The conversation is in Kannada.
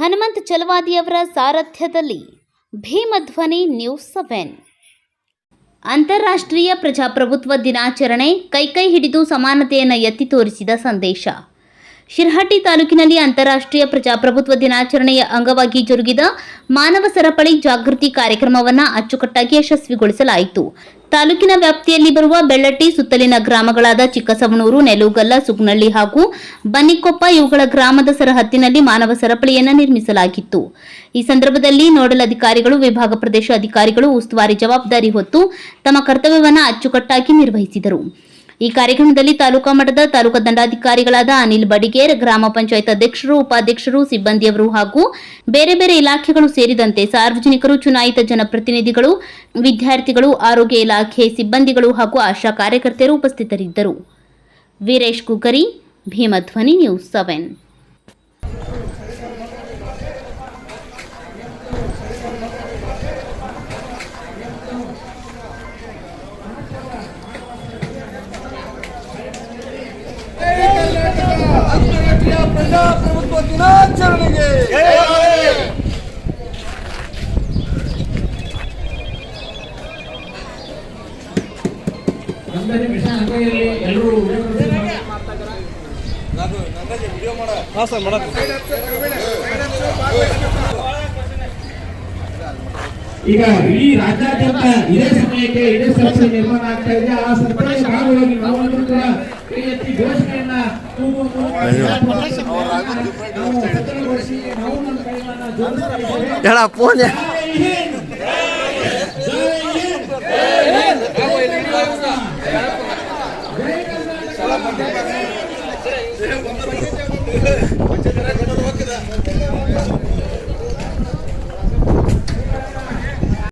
ಹನುಮಂತ್ ಚಲವಾದಿಯವರ ಸಾರಥ್ಯದಲ್ಲಿ ಭೀಮಧ್ವನಿ ನ್ಯೂಸ್ ಸೆವೆನ್. ಅಂತಾರಾಷ್ಟ್ರೀಯ ಪ್ರಜಾಪ್ರಭುತ್ವ ದಿನಾಚರಣೆ ಕೈಕೈ ಹಿಡಿದು ಸಮಾನತೆಯನ್ನು ಎತ್ತಿ ತೋರಿಸಿದ ಸಂದೇಶ. ಶಿರಹಟ್ಟಿ ತಾಲೂಕಿನಲ್ಲಿ ಅಂತಾರಾಷ್ಟ್ರೀಯ ಪ್ರಜಾಪ್ರಭುತ್ವ ದಿನಾಚರಣೆಯ ಅಂಗವಾಗಿ ಜರುಗಿದ ಮಾನವ ಸರಪಳಿ ಜಾಗೃತಿ ಕಾರ್ಯಕ್ರಮವನ್ನು ಅಚ್ಚುಕಟ್ಟಾಗಿ ಯಶಸ್ವಿಗೊಳಿಸಲಾಯಿತು. ತಾಲೂಕಿನ ವ್ಯಾಪ್ತಿಯಲ್ಲಿ ಬರುವ ಬೆಳ್ಳಟ್ಟಿ, ಸುತ್ತಲಿನ ಗ್ರಾಮಗಳಾದ ಚಿಕ್ಕಸವಣೂರು, ನೆಲುಗಲ್ಲ, ಸುಗ್ನಳ್ಳಿ ಹಾಗೂ ಬನ್ನಿಕೊಪ್ಪ ಇವುಗಳ ಗ್ರಾಮದ ಸರಹದ್ದಿನಲ್ಲಿ ಮಾನವ ಸರಪಳಿಯನ್ನು ನಿರ್ಮಿಸಲಾಗಿತ್ತು. ಈ ಸಂದರ್ಭದಲ್ಲಿ ನೋಡಲ್ ಅಧಿಕಾರಿಗಳು, ವಿಭಾಗ ಪ್ರದೇಶ ಅಧಿಕಾರಿಗಳು ಉಸ್ತುವಾರಿ ಜವಾಬ್ದಾರಿ ಹೊತ್ತು ತಮ್ಮ ಕರ್ತವ್ಯವನ್ನು ಅಚ್ಚುಕಟ್ಟಾಗಿ ನಿರ್ವಹಿಸಿದರು. ಈ ಕಾರ್ಯಕ್ರಮದಲ್ಲಿ ತಾಲೂಕಾ ಮಟ್ಟದ ತಾಲೂಕಾ ದಂಡಾಧಿಕಾರಿಗಳಾದ ಅನಿಲ್ ಬಡಿಗೇರ್, ಗ್ರಾಮ ಪಂಚಾಯತ್ ಅಧ್ಯಕ್ಷರು, ಉಪಾಧ್ಯಕ್ಷರು, ಸಿಬ್ಬಂದಿಯವರು ಹಾಗೂ ಬೇರೆ ಬೇರೆ ಇಲಾಖೆಗಳು ಸೇರಿದಂತೆ ಸಾರ್ವಜನಿಕರು, ಚುನಾಯಿತ ಜನಪ್ರತಿನಿಧಿಗಳು, ವಿದ್ಯಾರ್ಥಿಗಳು, ಆರೋಗ್ಯ ಇಲಾಖೆ ಸಿಬ್ಬಂದಿಗಳು ಹಾಗೂ ಆಶಾ ಕಾರ್ಯಕರ್ತೆಯರು ಉಪಸ್ಥಿತರಿದ್ದರು. ವೀರೇಶ್ ಕುಕರಿ ಭೀಮಧ್ವನಿ ನ್ಯೂಸ್ ಸೆವೆನ್ ಅಂತಾರಾಷ್ಟ್ರೀಯ ಪ್ರಜಾಪ್ರಭುತ್ವ ದಿನಾಚರಣೆಗೆ. ಎಲ್ಲರೂ ಹಾ ಸರ್ ಈಗ ಇಡೀ ರಾಜ್ಯಾದ್ಯಂತ ಇದೇ ಸಮಯಕ್ಕೆ ಇದೇ ಸಮಸ್ಯೆ ನಿರ್ಮಾಣ ಆಗ್ತಾ ಇದೆ. ಆ ಸಮಯ ಭಾಗವಾಗಿ ನಾವಂತೂ ಕೂಡ ಎಡಾ ಫೋನ್ ಜೈ